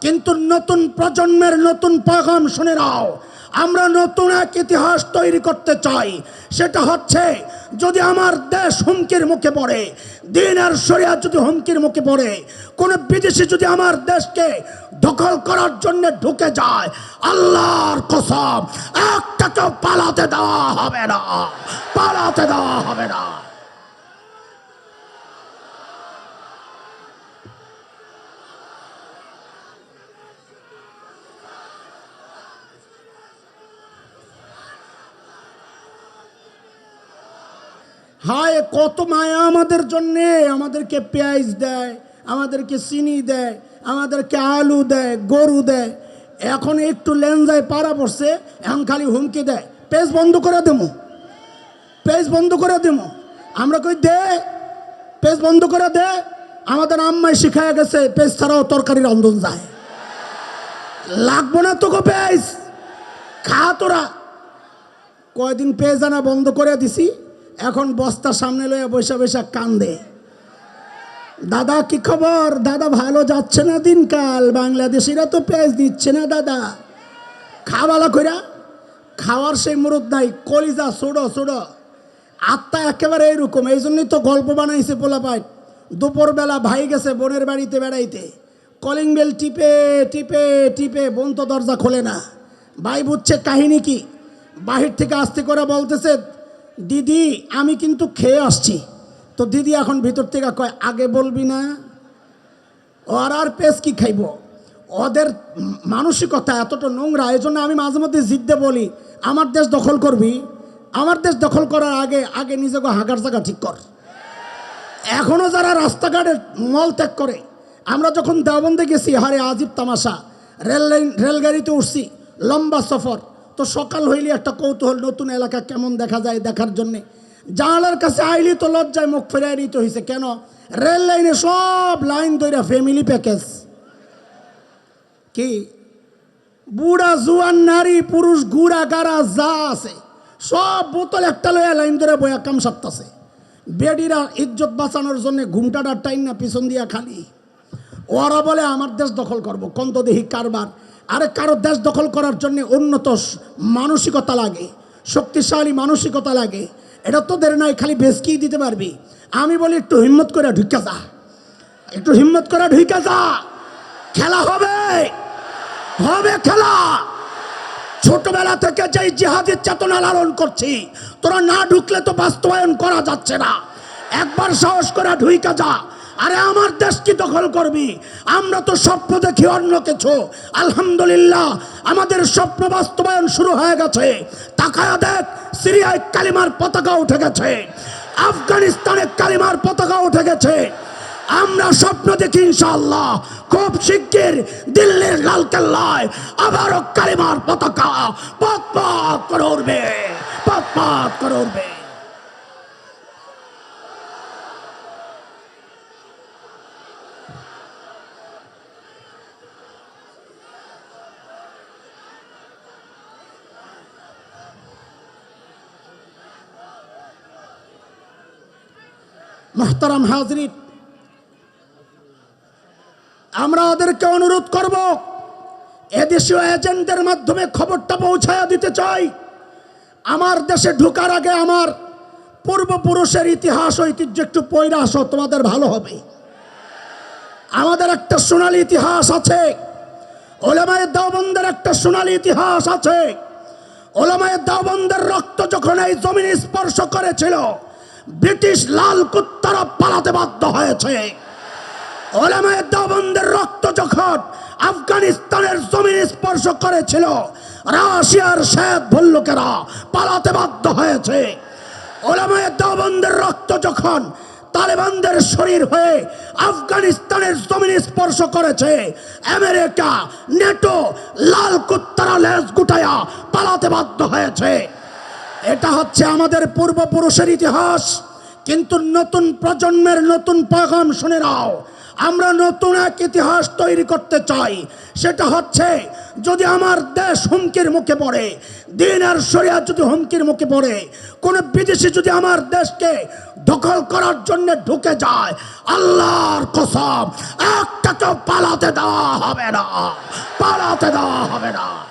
কিন্তু নতুন প্রজন্মের নতুন পয়গাম শুনে নাও। আমরা নতুন এক ইতিহাস তৈরি করতে চাই। সেটা হচ্ছে, যদি আমার দেশ হুমকির মুখে পড়ে দিন আর সরিয়া যদি হুমকির মুখে পড়ে, কোনো বিদেশি যদি আমার দেশকে দখল করার জন্য ঢুকে যায়, আল্লাহর কসম, একটাকেও পালাতে দেওয়া হবে না। পালাতে দেওয়া হবে না। হায়, কত মায়া আমাদের জন্যে। আমাদেরকে পেঁয়াজ দেয়, আমাদেরকে চিনি দেয়, আমাদেরকে আলু দেয়, গরু দেয়। এখন একটু লেনজায় পাড়া পড়ছে, এখন খালি হুমকি দেয়। পেজ বন্ধ করে দেবো। পেজ বন্ধ করে দেবো। আমরা কই, দে পেজ বন্ধ করে দে। আমাদের আম্মাই শিখায় গেছে পেজ ছাড়াও তরকারি রন্ধন যায়। লাগবো না তোকে পেজ খা তোরা। কয়দিন পেজ আনা বন্ধ করে দিছি। এখন বস্তার সামনে লয়ে বৈশা বৈশা কান্দে। দাদা, কি খবর? দাদা, ভালো যাচ্ছে না দিনকাল? বাংলাদেশিরা তো পেঁয়াজ দিচ্ছে না, দাদা। খাওয়ালা কইরা, খাওয়ার সেই মুরুদ নাই, কলিজা ছোড়ো ছোড়ো আত্মা একেবারে এইরকম এই জন্যই তো গল্প বানাইছে পোলাপাই দুপুরবেলা ভাই গেছে বোনের বাড়িতে বেড়াইতে। কলিং বেল টিপে টিপে টিপে বোন তো দরজা খোলে না। ভাই বুঝছে কাহিনী কি? বাহির থেকে আসতে করে বলতেছে দিদি, আমি কিন্তু খেয়ে আসছি। তো দিদি এখন ভিতর থেকে কয়, আগে বলবি না, ওর আর পেস কি খাইব? ওদের মানসিকতা এতটা নোংরা এই জন্য আমি মাঝে মধ্যে জিদ্দে বলি, আমার দেশ দখল করবি, আমার দেশ দখল করার আগে আগে নিজেকে হাগার জায়গা ঠিক কর। এখনও যারা রাস্তাঘাটে মল ত্যাগ করে, আমরা যখন দেওবন্দে গেছি, হারে আজিব তামাশা, রেল লাইন, রেলগাড়িতে উঠছি, লম্বা সফর তো সকাল হইলে একটা কৌতূহল, নতুন এলাকা কেমন দেখা যায় দেখার জন্যে? জানালার কাছে আইলি তো লজ্জায় মুখ ফেরাই নিতে হয়েছে কেন? রেল লাইনে সব লাইন ধরে ফ্যামিলি প্যাকেজ কি? বুড়া, জুয়ান, নারী, পুরুষ গুড়া গাড়া, যা আছে, সব বোতল একটা লইয়া লাইন ধরে বয়া কাম সারতাছে। বেডিরা ইজ্জত বাঁচানোর জন্য ঘুমটাটা টাইম না পিছন দিয়া খালি। ওরা বলে, আমার দেশ দখল করব। কন্ত দেহি কারবার আরে কারও দেশ দখল করার জন্য উন্নত মানসিকতা লাগে, শক্তিশালী মানসিকতা লাগে। এটা তোদের নাই খালি বেসকিই দিতে পারবি। আমি বলি, একটু হিম্মত করে ঢুকে যা। একটু হিম্মত করে ঢুকে যা। খেলা হবে। হবে খেলা। ছোটবেলা থেকে যেই জিহাদের চেতনা লালন করছি, তোরা না ঢুকলে তো বাস্তবায়ন করা যাচ্ছে না। একবার সাহস করে ঢুইকা যা। আরে আমার দেশ কি দখল করবি? আমরা তো স্বপ্ন দেখি অন্য কিছু। আলহামদুলিল্লাহ, আমাদের স্বপ্ন বাস্তবায়ন শুরু হয়ে গেছে। তাকায়া দেখ, সিরিয়ায় কালিমার পতাকা উঠে গেছে। আফগানিস্তানে কালিমার পতাকা উঠে গেছে। আমরা স্বপ্ন দেখি ইনশাআল্লাহ, খুব শিগগির দিল্লির লাল কেল্লায় আবারও কালিমার পতাকা। পথ পথ করে উঠবে পথ পথ করে উঠবে। মোহতারাম হাজরিন আমরা ওদেরকে অনুরোধ করব, এদেশীয় এজেন্টদের মাধ্যমে খবরটা পৌঁছায়া দিতে চাই। আমার দেশে ঢুকার আগে আমার পূর্বপুরুষের ইতিহাস, ঐতিহ্য একটু পৈরা আসো, তোমাদের ভালো হবে। আমাদের একটা সোনালী ইতিহাস আছে, ওলামায় দাওবন্দের একটা সোনালী ইতিহাস আছে, ওলামায় দাওবন্দের রক্ত যখন এই জমিনে স্পর্শ করেছিল ব্রিটিশ লাল কুত্তারা পালাতে বাধ্য হয়েছে। রক্ত যখন আফগানিস্তানের জমিন স্পর্শ করেছিল, রাশিয়ার শেখ ভল্লুকেরা পালাতে বাধ্য হয়েছে। ওলামায় দাবন্দের রক্ত যখন তালেবানদের শরীর হয়ে আফগানিস্তানের জমিন স্পর্শ করেছে, আমেরিকা, নেটো লাল কুত্তারা লেজ গুটায়া পালাতে বাধ্য হয়েছে। এটা হচ্ছে আমাদের পূর্বপুরুষের ইতিহাস। কিন্তু নতুন প্রজন্মের নতুন পাগাম, শুনে নাও। আমরা নতুন এক ইতিহাস তৈরি করতে চাই। সেটা হচ্ছে, যদি আমার দেশ হুমকির মুখে পড়ে দিন আর সরিয়া যদি হুমকির মুখে পড়ে, কোনো বিদেশি যদি আমার দেশকে দখল করার জন্য ঢুকে যায়, আল্লাহর কসম একটাকেও পালাতে দেওয়া হবে না। পালাতে দেওয়া হবে না।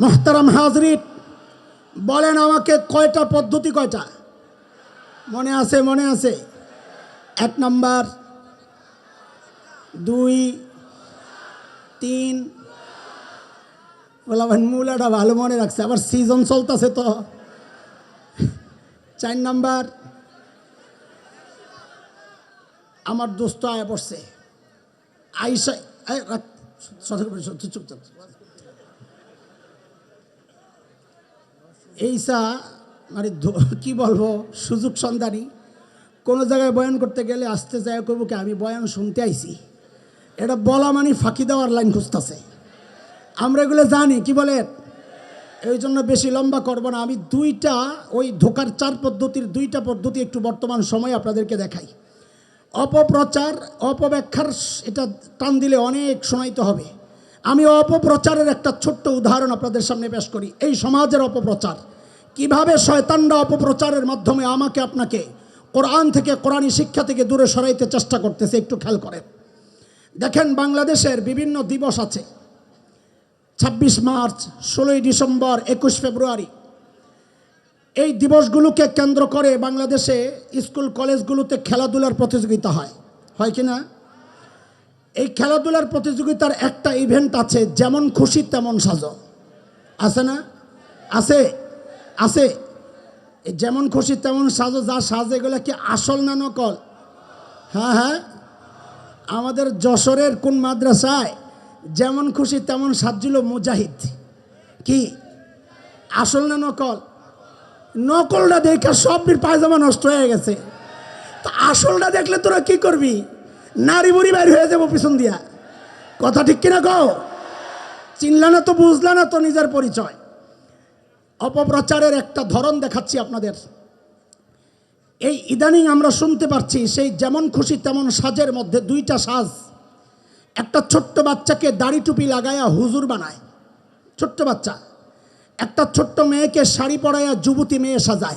মোহতারাম হাজরিন বলেন আমাকে কয়টা পদ্ধতি কয়টা? মনে আছে মনে আছে? এক নাম্বার দুই তিন। বললাম মূলাটা ভালো মনে রাখছে আবার সিজন চলতেছে তো। চার নাম্বার আমার দোস্ত আয় পড়ছে। আইসা চুপ, চুপ, চুপ, চুপ। এইসা মানে কি বলব, সুযোগ সন্ধানী। কোনো জায়গায় বয়ান করতে গেলে আসতে যায় করব কি, আমি বয়ান শুনতে আইছি। এটা বলা মানে ফাঁকি দেওয়ার লাইন খুঁজতেছে। আমরা এগুলো জানি, কি বলেন এই জন্য বেশি লম্বা করব না। আমি দুইটা, ওই ধোকার চার পদ্ধতির দুইটা পদ্ধতি একটু বর্তমান সময় আপনাদেরকে দেখাই। অপপ্রচার, অপব্যাখ্যার, এটা টান দিলে অনেক শোনাইতে হবে। আমি অপপ্রচারের একটা ছোট্ট উদাহরণ আপনাদের সামনে পেশ করি। এই সমাজের অপপ্রচার। কীভাবে শয়তানরা অপপ্রচারের মাধ্যমে আমাকে আপনাকে কোরআন থেকে, কোরআনী শিক্ষা থেকে দূরে সরাইতে চেষ্টা করতেছে, একটু খেয়াল করেন। দেখেন, বাংলাদেশের বিভিন্ন দিবস আছে। ছাব্বিশ মার্চ, ষোলোই ডিসেম্বর, একুশ ফেব্রুয়ারি। এই দিবসগুলোকে কেন্দ্র করে বাংলাদেশে স্কুল, কলেজগুলোতে খেলাধুলার প্রতিযোগিতা হয়। হয় কি না? এই খেলাধুলার প্রতিযোগিতার একটা ইভেন্ট আছে, যেমন খুশি তেমন সাজো। আছে না? আছে? আছে। যেমন খুশি তেমন সাজো, যা সাজে এগুলো কি আসল না নকল? হ্যাঁ হ্যাঁ। আমাদের যশোরের কোন মাদ্রাসায় যেমন খুশি তেমন সাজছিল মুজাহিদ। কি? আসল না নকল? নকলটা দেখে সবটির পায়জামা নষ্ট হয়ে গেছে। তা আসলটা দেখলে তোরা কি করবি? নারী বুড়ি বাইর হয়ে যাব পিছন দিয়া। কথা ঠিক কিনা কও? চিনলা না তো, বুঝলা না তো নিজের পরিচয়? অপপ্রচারের একটা ধরন দেখাচ্ছি আপনাদের। এই ইদানিং আমরা শুনতে পারছি, সেই যেমন খুশি তেমন সাজের মধ্যে দুইটা সাজ। একটা ছোট্ট বাচ্চাকে দাড়ি টুপি লাগায়া হুজুর বানায়। ছোট্ট বাচ্চা। একটা ছোট্ট মেয়েকে শাড়ি পরাইয়া যুবতী মেয়ে সাজায়।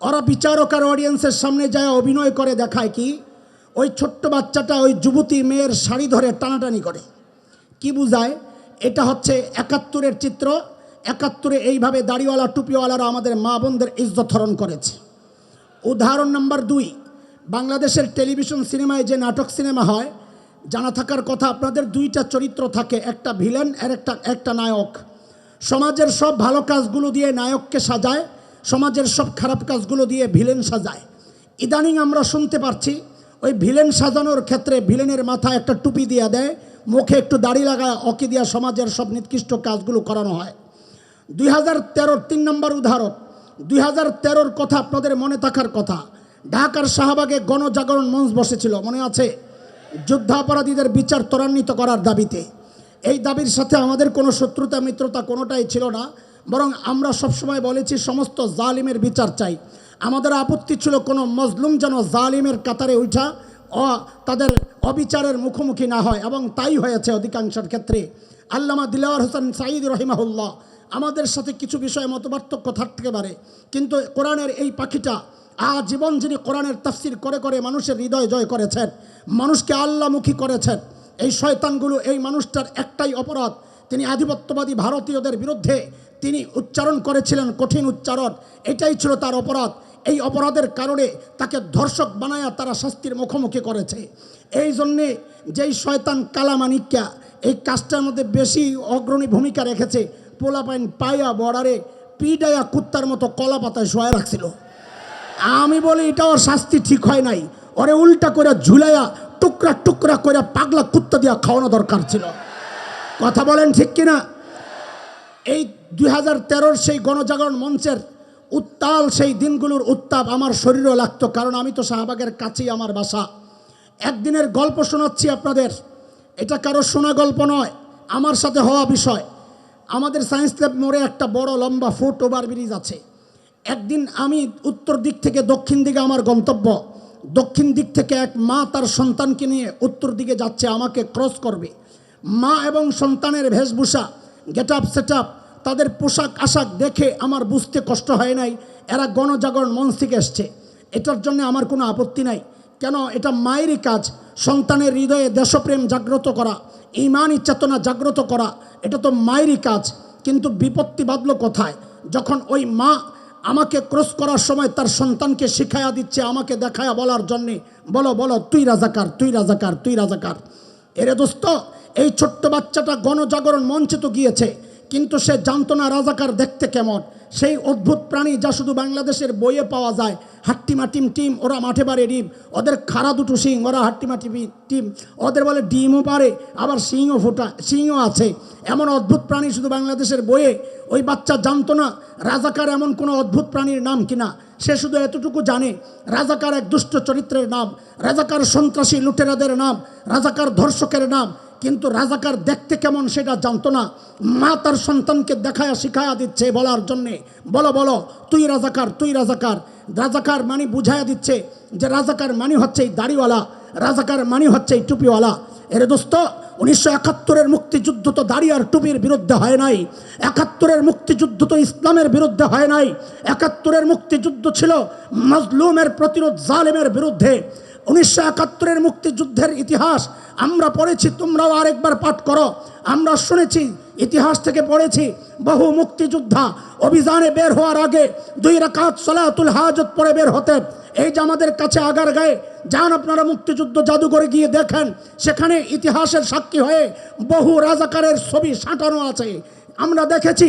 ওরা বিচারক আর অডিয়েন্সের সামনে যায়, অভিনয় করে, দেখায় কি ওই ছোট্ট বাচ্চাটা ওই যুবতী মেয়ের শাড়ি ধরে টানাটানি করে। কি বুঝায়? এটা হচ্ছে একাত্তরের চিত্র। একাত্তরে এইভাবে দাড়িওয়ালা, টুপিওয়ালারা আমাদের মা বোনদের ইজ্জত হরণ করেছে। উদাহরণ নাম্বার দুই, বাংলাদেশের টেলিভিশন সিনেমায় যে নাটক সিনেমা হয়, জানা থাকার কথা আপনাদের দুইটা চরিত্র থাকে, একটা ভিলেন আর একটা একটা নায়ক। সমাজের সব ভালো কাজগুলো দিয়ে নায়ককে সাজায়, সমাজের সব খারাপ কাজগুলো দিয়ে ভিলেন সাজায়। ইদানিং আমরা শুনতে পারছি ওই ভিলেন সাজানোর ক্ষেত্রে ভিলেনের মাথায় একটা টুপি দিয়া দেয়, মুখে একটু দাড়ি লাগায়, অকি দিয়া সমাজের সব নিকৃষ্ট কাজগুলো করানো হয়। দুই হাজার তেরোর তিন নম্বর উদাহরণ, দুই হাজার তেরোর কথা আপনাদের মনে থাকার কথা। ঢাকার শাহবাগে গণজাগরণ মঞ্চ বসেছিল, মনে আছে? যুদ্ধাপরাধীদের বিচার ত্বরান্বিত করার দাবিতে। এই দাবির সাথে আমাদের কোনো শত্রুতা, মিত্রতা কোনোটাই ছিল না, বরং আমরা সবসময় বলেছি, সমস্ত জালিমের বিচার চাই। আমাদের আপত্তি ছিল কোনো মজলুম যেন জালিমের কাতারে উঠা তাদের অবিচারের মুখোমুখি না হয়। এবং তাই হয়েছে অধিকাংশের ক্ষেত্রে। আল্লামা দিলাওয়ার হোসেন সাঈদ রহিমাহুল্লাহ আমাদের সাথে কিছু বিষয়ে মতপার্থক্য থাকতে পারে। কিন্তু কোরআনের এই পাখিটা, আজীবন যিনি কোরআনের তাফসির করে করে মানুষের হৃদয় জয় করেছেন, মানুষকে আল্লামুখী করেছেন, এই শয়তানগুলো, এই মানুষটার একটাই অপরাধ। তিনি আধিপত্যবাদী ভারতীয়দের বিরুদ্ধে তিনি উচ্চারণ করেছিলেন কঠিন উচ্চারণ। এটাই ছিল তার অপরাধ। এই অপরাধের কারণে তাকে ধর্ষক বানায়া তারা শাস্তির মুখোমুখি করেছে। এই জন্যে যেই শয়তান কালামানিক্যা এই কাজটার মধ্যে বেশি অগ্রণী ভূমিকা রেখেছে, পোলাপাইন পায়া বর্ডারে পিডায়া কুত্তার মতো কলা পাতায় শোয়া রাখছিল। আমি বলি এটা ওর শাস্তি ঠিক হয় নাই। ওরে উল্টা করে ঝুলাইয়া টুকরা টুকরা করে পাগলা কুত্তা দিয়া খাওয়ানো দরকার ছিল। কথা বলেন ঠিক কিনা? এই দুই হাজার সেই গণজাগরণ মঞ্চের উত্তাল, সেই দিনগুলোর উত্তাপ আমার শরীরও লাগতো, কারণ আমি তো শাহবাগের কাছেই আমার বাসা। একদিনের গল্প শোনাচ্ছি আপনাদের। এটা কারও শোনা গল্প নয়, আমার সাথে হওয়া বিষয়। আমাদের সায়েন্স ল্যাব মোড়ে একটা বড় লম্বা ফুট ওভার ব্রিজ আছে। একদিন আমি উত্তর দিক থেকে দক্ষিণ দিকে আমার গন্তব্য। দক্ষিণ দিক থেকে এক মা তার সন্তানকে নিয়ে উত্তর দিকে যাচ্ছে, আমাকে ক্রস করবে। মা এবং সন্তানের বেশভূষা, গেট আপ, সেট আপ তাদের পোশাক আশাক দেখে আমার বুঝতে কষ্ট হয় নাই। এরা গণজাগরণ মঞ্চ থেকে এসছে। এটার জন্য আমার কোনো আপত্তি নাই। কেন? এটা মায়েরই কাজ। সন্তানের হৃদয়ে দেশপ্রেম জাগ্রত করা, ইমানই চেতনা জাগ্রত করা, এটা তো মায়েরই কাজ। কিন্তু বিপত্তি বাঁধল কোথায়? যখন ওই মা আমাকে ক্রস করার সময় তার সন্তানকে শিখাইয়া দিচ্ছে আমাকে দেখায়া বলার জন্যে, বলো বলো, তুই রাজাকার তুই রাজাকার তুই রাজাকার। এরে দোস্ত, এই ছোট্ট বাচ্চাটা গণজাগরণ মঞ্চে তো গিয়েছে। কিন্তু সে জানতো না রাজাকার দেখতে কেমন? সেই অদ্ভুত প্রাণী যা শুধু বাংলাদেশের বইয়ে পাওয়া যায়। হাট্টিমা টিম টিম ওরা মাঠে পারে ডিম। ওদের খাড়া দুটো শিং, ওরা হাট্টিমা টিমি। ওদের বলে ডিমও পারে, আবার শিংও ফোটা, শিংও আছে। এমন অদ্ভুত প্রাণী শুধু বাংলাদেশের বইয়ে? ওই বাচ্চা জানতো না রাজাকার এমন কোনো অদ্ভুত প্রাণীর নাম কিনা সে শুধু এতটুকু জানে, রাজাকার এক দুষ্ট চরিত্রের নাম, রাজাকার সন্ত্রাসী লুটেরাদের নাম, রাজাকার ধর্ষকের নাম কিন্তু রাজাকার দেখতে কেমন সেটা জানতো না। মা তার সন্তানকে দেখায়া শিখায়া দিচ্ছে বলার জন্যে। বলো বলো, তুই রাজাকার তুই রাজাকার। রাজাকার মানি বুঝাইয়া দিচ্ছে যে রাজাকার মানি হচ্ছে এই দাড়িওয়ালা, রাজাকার মানি হচ্ছে এই টুপিওয়ালা। এর দোস্ত, উনিশশো একাত্তরের মুক্তিযুদ্ধ তো দাড়ি আর টুপির বিরুদ্ধে হয় নাই। একাত্তরের মুক্তিযুদ্ধ তো ইসলামের বিরুদ্ধে হয় নাই। একাত্তরের মুক্তিযুদ্ধ ছিল মজলুমের প্রতিরোধ জালেমের বিরুদ্ধে। উনিশশো একাত্তরের মুক্তিযুদ্ধের ইতিহাস, আমরা পড়েছি, তোমরাও আরেকবার পাঠ করো। আমরা শুনেছি, ইতিহাস থেকে পড়েছি, বহু মুক্তিযোদ্ধা অভিযানে বের হওয়ার আগে দুই রাকাত সলাতুল হাজত পরে বের হতেন এই যে আমাদের কাছে আগার গায়ে, যান আপনারা মুক্তিযুদ্ধ জাদুঘরে গিয়ে দেখেন, সেখানে ইতিহাসের সাক্ষী হয়ে বহু রাজাকারের ছবি সাঁটানো আছে। আমরা দেখেছি,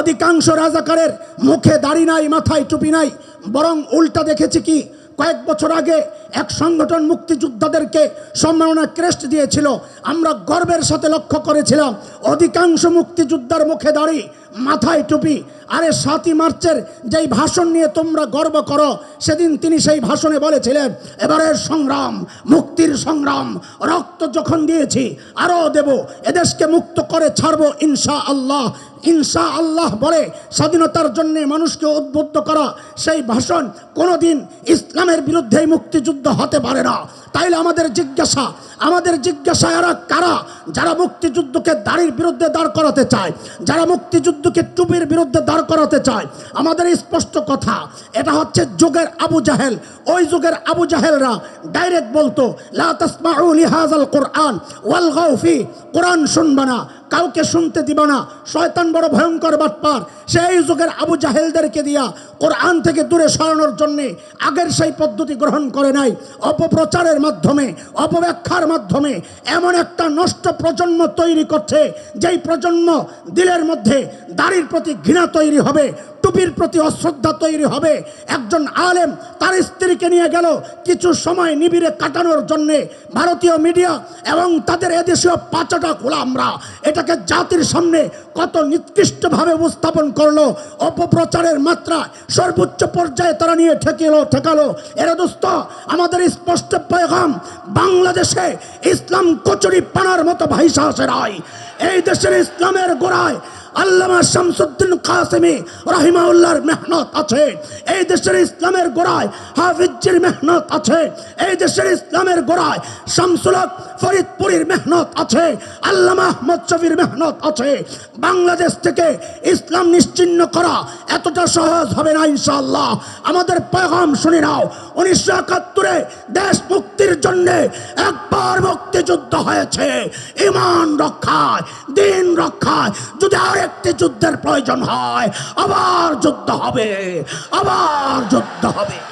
অধিকাংশ রাজাকারের মুখে দাড়ি নাই, মাথায় টুপি নাই, বরং উল্টা দেখেছি কি, কয়েক বছর আগে এক সংগঠন মুক্তিযোদ্ধাদেরকে সম্মাননা ক্রেস্ট দিয়েছিল। আমরা গর্বের সাথে লক্ষ্য করেছিলাম, অধিকাংশ মুক্তিযোদ্ধার মুখে দাড়ি, মাথায় টুপি, আরে সাতই মার্চের যেই ভাষণ নিয়ে তোমরা গর্ব করো, সেদিন তিনি সেই ভাষণে বলেছিলেন, এবারের সংগ্রাম, মুক্তির সংগ্রাম, রক্ত যখন দিয়েছি আরও দেব, এদেশকে মুক্ত করে ছাড়বো ইনশা আল্লাহ ইনশা আল্লাহ বলে স্বাধীনতার জন্য মানুষকে উদ্বুদ্ধ করা সেই ভাষণ কোনোদিন ইসলামের বিরুদ্ধে মুক্তিযুদ্ধ হতে পারে না। তাইলে আমাদের জিজ্ঞাসা আমাদের জিজ্ঞাসা এরা কারা? যারা মুক্তিযুদ্ধকে দাড়ির বিরুদ্ধে দাঁড় করাতে চায়, যারা মুক্তিযুদ্ধকে টুপির বিরুদ্ধে দাঁড় করাতে চায়। আমাদের স্পষ্ট কথা, এটা হচ্ছে যুগের আবু জাহেল। ওই যুগের আবু জাহেলরা ডাইরেক্ট বলতো লিহাজাল কোরআন, ওয়াল গাউফি কোরআন শুনবা না, কাউকে শুনতে দিব না, শয়তান বড় ভয়ঙ্কর বাটপার। সেই যুগের আবু জাহেলদেরকে দিয়া কোরআন থেকে দূরে সরানোর জন্যে আগের সেই পদ্ধতি গ্রহণ করে নাই, অপপ্রচারের মাধ্যমে, অপব্যাখ্যার মাধ্যমে এমন একটা নষ্ট প্রজন্ম তৈরি করছে, যেই প্রজন্ম দিলের মধ্যে দাড়ির প্রতি ঘৃণা তৈরি হবে টুপির প্রতি অশ্রদ্ধা তৈরি হবে। একজন আলেম তার স্ত্রীকে নিয়ে গেল কিছু সময় নিবিড়ে কাটানোর জন্যে ভারতীয় মিডিয়া এবং তাদের এদেশীয় পাঁচটা গোলামরা। এটাকে জাতির সামনে কত নিকৃষ্টভাবে উপস্থাপন করল, অপপ্রচারের মাত্রা সর্বোচ্চ পর্যায়ে তারা নিয়ে ঠেকেলো, ঠেকালো। এরা দোস্ত, আমাদের স্পষ্ট পেগাম, বাংলাদেশে ইসলাম কচুরি পানার মতো ভাইসা আসে রায় এই দেশের ইসলামের গোড়ায় আল্লামা শামসুদ্দিন কাসেমি রহিমাউল্লাহর মেহনত আছে। এই দেশের ইসলামের গোড়ায় হাফিজির মেহনত আছে। এই দেশের ইসলামের গোড়ায় শামসুলক ফরিদপুরীর মেহনত আছে। আল্লামা আহমদ শফির মেহনত আছে। বাংলাদেশ থেকে ইসলাম নিশ্চিন্ন করা এতটা সহজ হবে না ইনশাআল্লাহ। আমাদের পেগাম শুনে নাও। উনিশশো একাত্তরে দেশ মুক্তির জন্য একবার মুক্তিযুদ্ধ হয়েছে। ইমান রক্ষায়, দিন রক্ষায়। যদি আরেকটি যুদ্ধের প্রয়োজন হয়। আবার যুদ্ধ হবে। আবার যুদ্ধ হবে।